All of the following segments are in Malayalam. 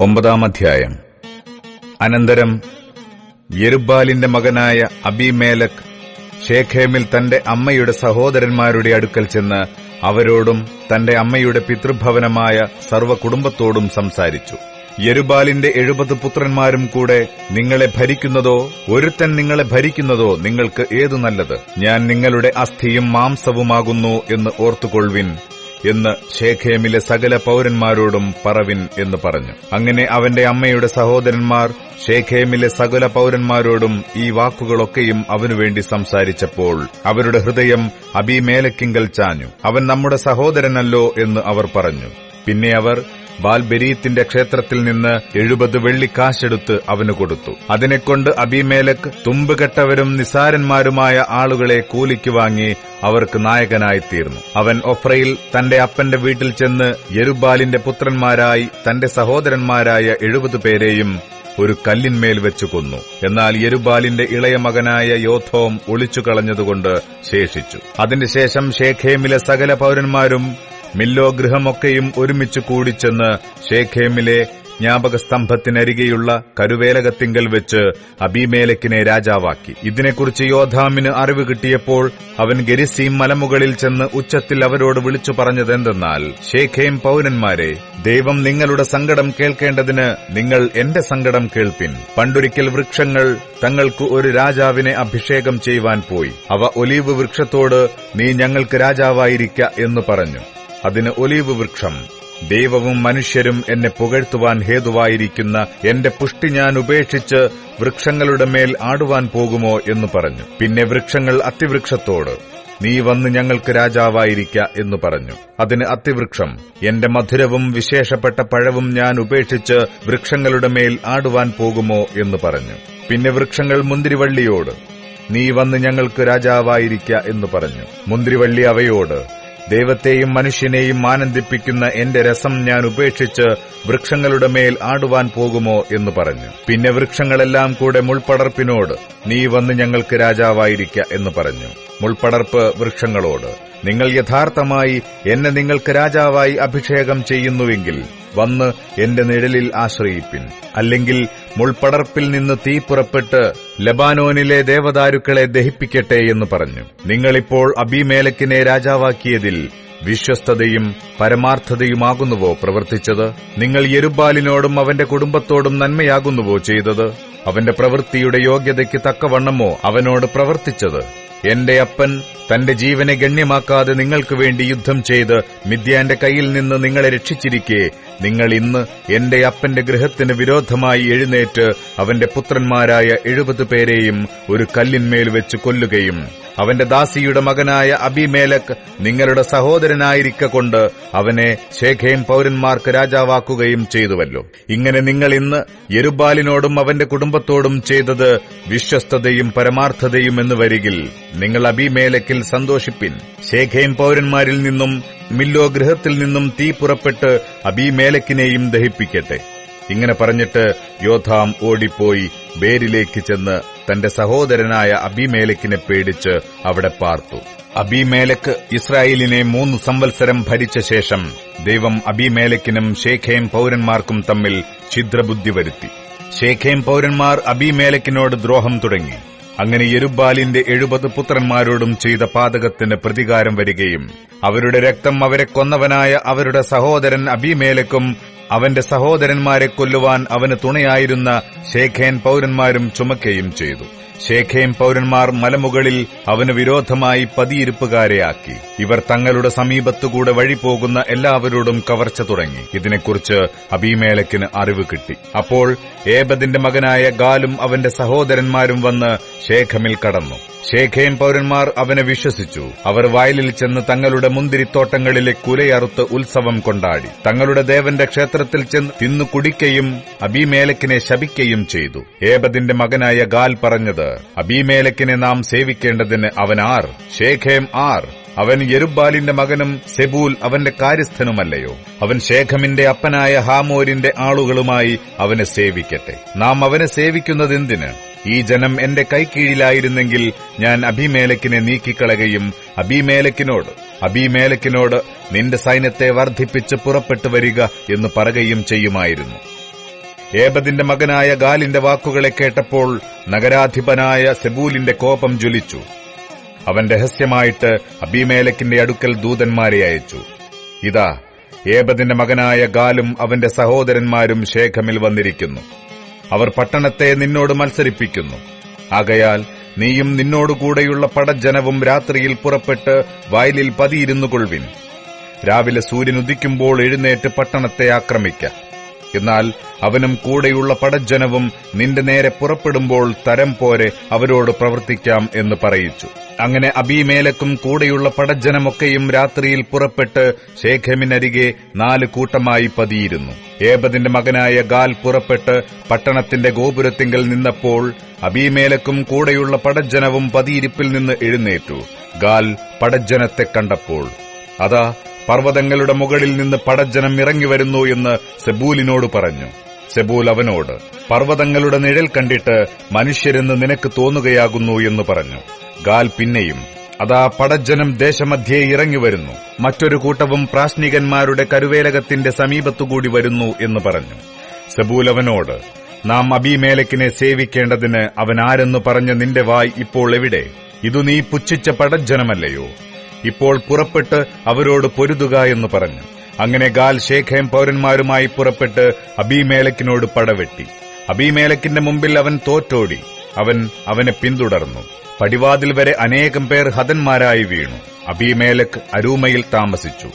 ഒമ്പതാം അധ്യായം. അനന്തരം യെരുബാലിന്റെ മകനായ അബിമേലക് ഷേഖേമിൽ തന്റെ അമ്മയുടെ സഹോദരന്മാരുടെ അടുക്കൽ ചെന്ന് അവരോടും തന്റെ അമ്മയുടെ പിതൃഭവനമായ സർവകുടുംബത്തോടും സംസാരിച്ചു. യെരുബാലിന്റെ എഴുപത് പുത്രന്മാരും കൂടെ നിങ്ങളെ ഭരിക്കുന്നതോ ഒരുത്തൻ നിങ്ങളെ ഭരിക്കുന്നതോ നിങ്ങൾക്ക് ഏതു നല്ലത്? ഞാൻ നിങ്ങളുടെ അസ്ഥിയും മാംസവുമാകുന്നു എന്ന് ഓർത്തുകൊള്ളുവിൻ. എന്ന് ഷേഖേമിലെ സകല പൌരന്മാരോടും പറവിൻ എന്ന് പറഞ്ഞു. അങ്ങനെ അവന്റെ അമ്മയുടെ സഹോദരന്മാർ ഷേഖേമിലെ സകല പൌരന്മാരോടും ഈ വാക്കുകളൊക്കെയും അവനുവേണ്ടി സംസാരിച്ചപ്പോൾ അവരുടെ ഹൃദയം അബിമേലക്കിങ്കൽ ചാഞ്ഞു. അവൻ നമ്മുടെ സഹോദരനല്ലോ എന്ന് അവർ പറഞ്ഞു. പിന്നെ അവർ ബാൽബെരീത്തിന്റെ ക്ഷേത്രത്തിൽ നിന്ന് എഴുപത് വെള്ളിക്കാശെടുത്ത് അവന് കൊടുത്തു. അതിനെക്കൊണ്ട് അബിമേലക് തുമ്പുകെട്ടവരും നിസാരന്മാരുമായ ആളുകളെ കൂലിക്ക് വാങ്ങി അവർക്ക് നായകനായി തീർന്നു. അവൻ ഒഫ്രയിൽ തന്റെ അപ്പന്റെ വീട്ടിൽ ചെന്ന് യെരുബാലിന്റെ പുത്രന്മാരായി തന്റെ സഹോദരന്മാരായ എഴുപത് പേരെയും ഒരു കല്ലിന്മേൽ വെച്ചു കൊന്നു. എന്നാൽ യെരുബാലിന്റെ ഇളയ മകനായ യോഥോം ഒളിച്ചു കളഞ്ഞതുകൊണ്ട് ശേഷിച്ചു. അതിനുശേഷം ശേഷം ഷേഖേമിലെ സകല പൌരന്മാരും മില്ലോ ഗൃഹമൊക്കെയും ഒരുമിച്ച് കൂടിച്ചെന്ന് ഷേഖേമിലെ ജ്ഞാപകസ്തംഭത്തിനരികെയുള്ള കരുവേലകത്തിങ്കൽ വെച്ച് അബിമേലക്കിനെ രാജാവാക്കി. ഇതിനെക്കുറിച്ച് യോധാമിന് അറിവ് കിട്ടിയപ്പോൾ അവൻ ഗരിസീം മലമുകളിൽ ചെന്ന് ഉച്ചത്തിൽ അവരോട് വിളിച്ചു പറഞ്ഞതെന്തെന്നാൽ ഷേഖേം പൌരന്മാരെ ദൈവം നിങ്ങളുടെ സങ്കടം കേൾക്കേണ്ടതിന് നിങ്ങൾ എന്റെ സങ്കടം കേൾപ്പിൻ. പണ്ടൊരിക്കൽ വൃക്ഷങ്ങൾ തങ്ങൾക്ക് ഒരു രാജാവിനെ അഭിഷേകം ചെയ്യുവാൻ പോയി. അവ ഒലീവ് വൃക്ഷത്തോട് നീ ഞങ്ങൾക്ക് രാജാവായിരിക്ക എന്ന് പറഞ്ഞു. അതിന് ഒലീവ് വൃക്ഷം. ദൈവവും മനുഷ്യരും എന്നെ പുകഴ്ത്തുവാൻ ഹേതുവായിരിക്കുന്ന എന്റെ പുഷ്ടി ഞാൻ ഉപേക്ഷിച്ച് വൃക്ഷങ്ങളുടെ മേൽ ആടുവാൻ പോകുമോ എന്ന് പറഞ്ഞു. പിന്നെ വൃക്ഷങ്ങൾ അത്തിവൃക്ഷത്തോട് നീ വന്ന് ഞങ്ങൾക്ക് രാജാവായിരിക്ക എന്ന് പറഞ്ഞു. അതിന് അത്തിവൃക്ഷം എന്റെ മധുരവും വിശേഷപ്പെട്ട പഴവും ഞാൻ ഉപേക്ഷിച്ച് വൃക്ഷങ്ങളുടെ മേൽ ആടുവാൻ പോകുമോ എന്ന് പറഞ്ഞു. പിന്നെ വൃക്ഷങ്ങൾ മുന്തിരിവള്ളിയോട് നീ വന്ന് ഞങ്ങൾക്ക് രാജാവായിരിക്ക എന്ന് പറഞ്ഞു. മുന്തിരിവള്ളി അവയോട് ദൈവത്തെയും മനുഷ്യനെയും ആനന്ദിപ്പിക്കുന്ന എന്റെ രസം ഞാൻ ഉപേക്ഷിച്ച് വൃക്ഷങ്ങളുടെ മേൽ ആടുവാൻ പോകുമോ എന്ന് പറഞ്ഞു. പിന്നെ വൃക്ഷങ്ങളെല്ലാം കൂടെ മുൾപടർപ്പിനോട് നീ വന്ന് ഞങ്ങൾക്ക് രാജാവായിരിക്ക എന്ന് പറഞ്ഞു. മുൾപടർപ്പ് വൃക്ഷങ്ങളോട് നിങ്ങൾ യഥാർത്ഥമായി എന്നെ നിങ്ങൾക്ക് രാജാവായി അഭിഷേകം ചെയ്യുന്നുവെങ്കിൽ വന്ന് എന്റെ നിഴലിൽ ആശ്രയിപ്പിൻ. അല്ലെങ്കിൽ മുൾപടർപ്പിൽ നിന്ന് തീ പുറപ്പെട്ട് ലബാനോനിലെ ദേവദാരുക്കളെ ദഹിപ്പിക്കട്ടെ എന്ന് പറഞ്ഞു. നിങ്ങളിപ്പോൾ അബിമേലക്കിനെ രാജാവാക്കിയതിൽ വിശ്വസ്തതയും പരമാർത്ഥതയുമാകുന്നുവോ പ്രവർത്തിച്ചത്? നിങ്ങൾ യെരുബാലിനോടും അവന്റെ കുടുംബത്തോടും നന്മയാകുന്നുവോ ചെയ്തത്? അവന്റെ പ്രവൃത്തിയുടെ യോഗ്യതയ്ക്ക് തക്കവണ്ണമോ അവനോട് പ്രവർത്തിച്ചത്? എന്റെ അപ്പൻ തന്റെ ജീവനെ ഗണ്യമാക്കാതെ നിങ്ങൾക്ക് വേണ്ടി യുദ്ധം ചെയ്ത് മിഥ്യാന്റെ കയ്യിൽ നിന്ന് നിങ്ങളെ രക്ഷിച്ചിരിക്കെ നിങ്ങൾ ഇന്ന് എന്റെ അപ്പന്റെ ഗൃഹത്തിന് വിരോധമായി എഴുന്നേറ്റ് അവന്റെ പുത്രന്മാരായ എഴുപത് പേരെയും ഒരു കല്ലിന്മേൽ വെച്ച് കൊല്ലുകയും അവന്റെ ദാസിയുടെ മകനായ അബിമേലക് നിങ്ങളുടെ സഹോദരനായിരിക്ക കൊണ്ട് അവനെ ശേഖയും പൌരന്മാർക്ക് രാജാവാക്കുകയും ചെയ്തുവല്ലോ. ഇങ്ങനെ നിങ്ങൾ ഇന്ന് യെരുബാലിനോടും അവന്റെ കുടുംബത്തോടും ചെയ്തത് വിശ്വസ്തതയും പരമാർത്ഥതയും എന്ന് വരികിൽ നിങ്ങൾ അബിമേലക്കിൽ സന്തോഷിപ്പിൻ. ശേഖയും പൌരന്മാരിൽ നിന്നും മില്ലോ ഗൃഹത്തിൽ നിന്നും തീ പുറപ്പെട്ട് അബിമേലക്കിനെയും ദഹിപ്പിക്കട്ടെ. ഇങ്ങനെ പറഞ്ഞിട്ട് യോധാം ഓടിപ്പോയി ബേരിലേക്ക് ചെന്ന് തന്റെ സഹോദരനായ അബിമേലക്കിനെ പേടിച്ച് അവിടെ പാർത്തു. അബിമേലക്ക് ഇസ്രായേലിനെ മൂന്ന് സംവത്സരം ഭരിച്ച ശേഷം ദൈവം അബിമേലക്കിനും ഷേഖേം പൌരന്മാർക്കും തമ്മിൽ ഛിദ്രബുദ്ധി വരുത്തി. ഷേഖേം പൌരന്മാർ അബിമേലക്കിനോട് ദ്രോഹം തുടങ്ങി. അങ്ങനെ യെരുബാലിന്റെ എഴുപത് പുത്രന്മാരോടും ചെയ്ത പാതകത്തിന് പ്രതികാരം വരികയും അവരുടെ രക്തം അവരെ കൊന്നവനായ അവരുടെ സഹോദരൻ അബിമേലക്കും അവന്റെ സഹോദരന്മാരെ കൊല്ലുവാൻ അവന് തുണയായിരുന്ന ശേഖേൻ പൌരന്മാരും ചുമക്കുകയും ചെയ്തു. ഷേഖേം പൌരന്മാർ മലമുകളിൽ അവന് വിരോധമായി പതിയിരിപ്പുകാരെയാക്കി. ഇവർ തങ്ങളുടെ സമീപത്തുകൂടെ വഴി പോകുന്ന എല്ലാവരോടും കവർച്ച തുടങ്ങി. ഇതിനെക്കുറിച്ച് അബീമേലക്കിന് അറിവ് കിട്ടി. അപ്പോൾ ഏബദിന്റെ മകനായ ഗാലും അവന്റെ സഹോദരന്മാരും വന്ന് ശേഖമിൽ കടന്നു. ശേഖേം പൌരന്മാർ അവനെ വിശ്വസിച്ചു. അവർ വയലിൽ ചെന്ന് തങ്ങളുടെ മുന്തിരിത്തോട്ടങ്ങളിലെ കുലയറുത്ത് ഉത്സവം കൊണ്ടാടി. തങ്ങളുടെ ദേവന്റെ ക്ഷേത്രത്തിൽ ചെന്ന് തിന്നു കുടിക്കുകയും അബിമേലക്കിനെ ശപിക്കുകയും ചെയ്തു. ഏബദിന്റെ മകനായ ഗാൽ പറഞ്ഞത് അബിമേലക്കിനെ നാം സേവിക്കേണ്ടതിന് അവൻ ആർ? ശേഖേം ആർ? അവൻ യെരുബാലിന്റെ മകനും സെബൂൽ അവന്റെ കാര്യസ്ഥനുമല്ലയോ? അവൻ ശേഖമിന്റെ അപ്പനായ ഹാമോരിന്റെ ആളുകളുമായി അവനെ സേവിക്കട്ടെ. നാം അവനെ സേവിക്കുന്നതെന്തിന് ഈ ജനം എന്റെ കൈക്കീഴിലായിരുന്നെങ്കിൽ ഞാൻ അഭിമേലക്കിനെ നീക്കിക്കളകയും അബിമേലക്കിനോട് അബിമേലക്കിനോട് നിന്റെ സൈന്യത്തെ വർദ്ധിപ്പിച്ച് പുറപ്പെട്ടു വരിക എന്ന് പറയുകയും ചെയ്യുമായിരുന്നു. ഏബദിന്റെ മകനായ ഗാലിന്റെ വാക്കുകളെ കേട്ടപ്പോൾ നഗരാധിപനായ സെബൂലിന്റെ കോപം ജ്വലിച്ചു. അവൻ രഹസ്യമായിട്ട് അബിമേലക്കിന്റെ അടുക്കൽ ദൂതന്മാരെ അയച്ചു. ഇതാ ഏബദിന്റെ മകനായ ഗാലും അവന്റെ സഹോദരന്മാരും ശേഖമിൽ വന്നിരിക്കുന്നു. അവർ പട്ടണത്തെ നിന്നോട് മത്സരിപ്പിക്കുന്നു. ആകയാൽ നീയും നിന്നോടുകൂടെയുള്ള പടജനവും രാത്രിയിൽ പുറപ്പെട്ട് വയലിൽ പതിയിരുന്നു കൊള്ളുവിൻ രാവിലെ സൂര്യൻ ഉദിക്കുമ്പോൾ എഴുന്നേറ്റ് പട്ടണത്തെ ആക്രമിക്ക. എന്നാൽ അവനും കൂടെയുള്ള പടജ്ജനവും നിന്റെ നേരെ പുറപ്പെടുമ്പോൾ തരം പോരെ അവരോട് പ്രവർത്തിക്കാം എന്ന് പറയിച്ചു. അങ്ങനെ അബീമേലക്കും കൂടെയുള്ള പടജ്ജനമൊക്കെയും രാത്രിയിൽ പുറപ്പെട്ട് ശേഖമിനരികെ നാല് കൂട്ടമായി പതിയിരുന്നു. ഏബദിന്റെ മകനായ ഗാൽ പുറപ്പെട്ട് പട്ടണത്തിന്റെ ഗോപുരത്തിങ്കൽ നിന്നപ്പോൾ അബീമേലക്കും കൂടെയുള്ള പടജ്ജനവും പതിയിരിപ്പിൽ നിന്ന് എഴുന്നേറ്റു. ഗാൽ പടജ്ജനത്തെ കണ്ടപ്പോൾ അതാ പർവതങ്ങളുടെ മുകളിൽ നിന്ന് പടജ്ജനം ഇറങ്ങി വരുന്നു എന്ന് സെബൂലിനോട് പറഞ്ഞു. സെബൂൽ അവനോട് പർവതങ്ങളുടെ നിഴൽ കണ്ടിട്ട് മനുഷ്യരെന്ന് നിനക്ക് തോന്നുകയാകുന്നു എന്ന് പറഞ്ഞു. ഗാൽ പിന്നെയും അതാ പടജ്ജനം ദേശമധ്യേ ഇറങ്ങി വരുന്നു. മറ്റൊരു കൂട്ടവും പ്രാശ്നികന്മാരുടെ കരുവേലകത്തിന്റെ സമീപത്തുകൂടി വരുന്നു എന്ന് പറഞ്ഞു. സെബൂൽ അവനോട് നാം അബിമേലക്കിനെ സേവിക്കേണ്ടതിന് അവൻ ആരെന്ന് പറഞ്ഞ നിന്റെ വായ് ഇപ്പോൾ എവിടെ? ഇതു നീ പുച്ഛിച്ച പടജനമല്ലയോ ഇപ്പോൾ പുറപ്പെട്ട് അവരോട് പൊരുതുക എന്ന് പറഞ്ഞു. അങ്ങനെ ഗാൽ ശേഖേം പൌരന്മാരുമായി പുറപ്പെട്ട് അബിമേലക്കിനോട് പടവെട്ടി. അബിമേലക്കിന്റെ മുമ്പിൽ അവൻ തോറ്റോടി. അവൻ അവനെ പിന്തുടർന്നു. പടിവാതിൽ വരെ അനേകം പേർ ഹതന്മാരായി വീണു. അബിമേലക് അരൂമയിൽ താമസിച്ചു.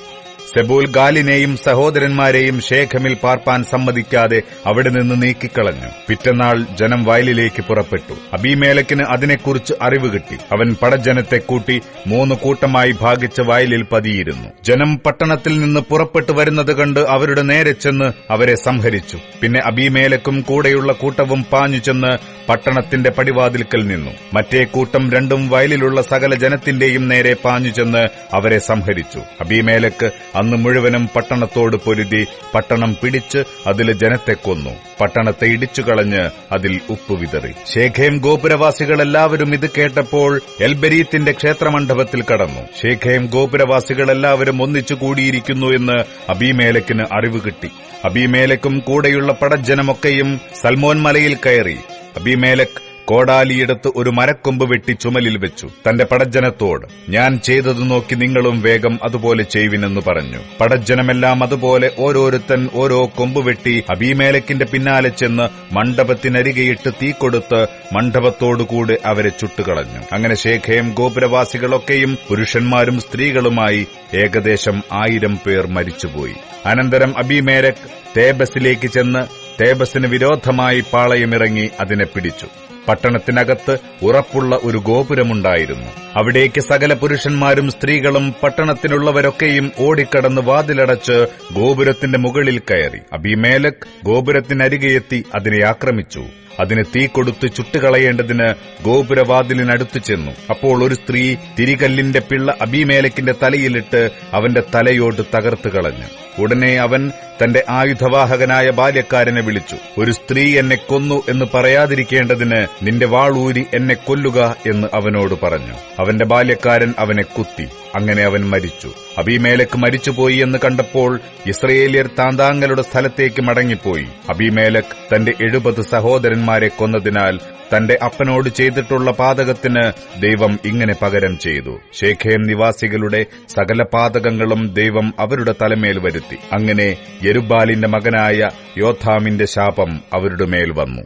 സെബൂൽ ഗാലിനെയും സഹോദരന്മാരെയും ശേഖമിൽ പാർപ്പാൻ സമ്മതിക്കാതെ അവിടെ നിന്ന് നീക്കിക്കളഞ്ഞു. പിറ്റന്നാൾ ജനം വയലിലേക്ക് പുറപ്പെട്ടു. അബിമേലക്കിന് അതിനെക്കുറിച്ച് അറിവ് കിട്ടി. അവൻ പടജനത്തെ കൂട്ടി മൂന്ന് കൂട്ടമായി ഭാഗിച്ച് വയലിൽ പതിയിരുന്നു. ജനം പട്ടണത്തിൽ നിന്ന് പുറപ്പെട്ടു വരുന്നത് കണ്ട് അവരുടെ നേരെ ചെന്ന് അവരെ സംഹരിച്ചു. പിന്നെ അബിമേലക്കും കൂടെയുള്ള കൂട്ടവും പാഞ്ഞു ചെന്ന് പട്ടണത്തിന്റെ പടിവാതിൽക്കൽ നിന്നു. മറ്റേ കൂട്ടം രണ്ടും വയലിലുള്ള സകല ജനത്തിന്റെയും നേരെ പാഞ്ഞു ചെന്ന് അവരെ സംഹരിച്ചു. അബീമേലക്ക് അന്ന് മുഴുവനും പട്ടണത്തോട് പൊരുതി പട്ടണം പിടിച്ച് അതിലെ ജനത്തെ കൊന്നു. പട്ടണത്തെ ഇടിച്ചു കളഞ്ഞ് അതിൽ ഉപ്പ് വിതറി. ശേഖേം ഗോപുരവാസികൾ എല്ലാവരും ഇത് കേട്ടപ്പോൾ എൽബരീത്തിന്റെ ക്ഷേത്രമണ്ഡപത്തിൽ കടന്നു. ശേഖേം ഗോപുരവാസികൾ എല്ലാവരും ഒന്നിച്ചു കൂടിയിരിക്കുന്നു എന്ന് അബീമേലക്കിന് അറിവ് കിട്ടി. അബീമേലക്കും കൂടെയുള്ള പടജ്ജനമൊക്കെയും സൽമോൻ മലയിൽ കയറി. അബിമേലക് കോടാലിയെടുത്ത് ഒരു മരക്കൊമ്പ് വെട്ടി ചുമലിൽ വെച്ചു. തന്റെ പടജ്ജനത്തോട് ഞാൻ ചെയ്തത് നോക്കി നിങ്ങളും വേഗം അതുപോലെ ചെയ്യുവിനെന്ന് പറഞ്ഞു. പടജ്ജനമെല്ലാം അതുപോലെ ഓരോരുത്തൻ ഓരോ കൊമ്പ് വെട്ടി അബീമേലക്കിന്റെ പിന്നാലെ ചെന്ന് മണ്ഡപത്തിനരികെയിട്ട് തീ കൊടുത്ത് മണ്ഡപത്തോടുകൂടി അവരെ ചുട്ടുകളഞ്ഞു. അങ്ങനെ ശേഖയം ഗോപുരവാസികളൊക്കെയും പുരുഷന്മാരും സ്ത്രീകളുമായി ഏകദേശം ആയിരം പേർ മരിച്ചുപോയി. അനന്തരം അബിമേലക് തേബസിലേക്ക് ചെന്ന് തേബസിന് വിരോധമായി പാളയമിറങ്ങി അതിനെ പിടിച്ചു. പട്ടണത്തിനകത്ത് ഉറപ്പുള്ള ഒരു ഗോപുരമുണ്ടായിരുന്നു. അവിടേക്ക് സകല പുരുഷന്മാരും സ്ത്രീകളും പട്ടണത്തിനുള്ളവരൊക്കെയും ഓടിക്കടന്ന് വാതിലടച്ച് ഗോപുരത്തിന്റെ മുകളിൽ കയറി. അബിമേലക് ഗോപുരത്തിനരികെയെത്തി അതിനെ ആക്രമിച്ചു. അതിന് തീ കൊടുത്ത് ചുട്ടുകളയേണ്ടതിന് ഗോപുരവാതിലിനടുത്തു ചെന്നു. അപ്പോൾ ഒരു സ്ത്രീ തിരികല്ലിന്റെ പിള്ള അബിമേലക്കിന്റെ തലയിലിട്ട് അവന്റെ തലയോട് തകർത്തു കളഞ്ഞു. ഉടനെ അവൻ തന്റെ ആയുധവാഹകനായ ബാല്യക്കാരനെ വിളിച്ചു. ഒരു സ്ത്രീ എന്നെ കൊന്നു എന്ന് പറയാതിരിക്കേണ്ടതിന് നിന്റെ വാളൂരി എന്നെ കൊല്ലുക എന്ന് അവനോട് പറഞ്ഞു. അവന്റെ ബാല്യക്കാരൻ അവനെ കുത്തി. അങ്ങനെ അവൻ മരിച്ചു. അബിമേലക്ക് മരിച്ചുപോയി എന്ന് കണ്ടപ്പോൾ ഇസ്രയേലിയർ താന്താങ്ങളുടെ സ്ഥലത്തേക്ക് മടങ്ങിപ്പോയി. അബിമേലക് തന്റെ എഴുപത് സഹോദരന്മാരെ കൊന്നതിനാൽ തന്റെ അപ്പനോട് ചെയ്തിട്ടുള്ള പാതകത്തിന് ദൈവം ഇങ്ങനെ പകരം ചെയ്തു. ശേഖേൻ നിവാസികളുടെ സകല പാതകങ്ങളും ദൈവം അവരുടെ തലമേൽ വരുത്തി. അങ്ങനെ യരുബാലിന്റെ മകനായ യോഥാമിന്റെ ശാപം അവരുടെ മേൽ വന്നു.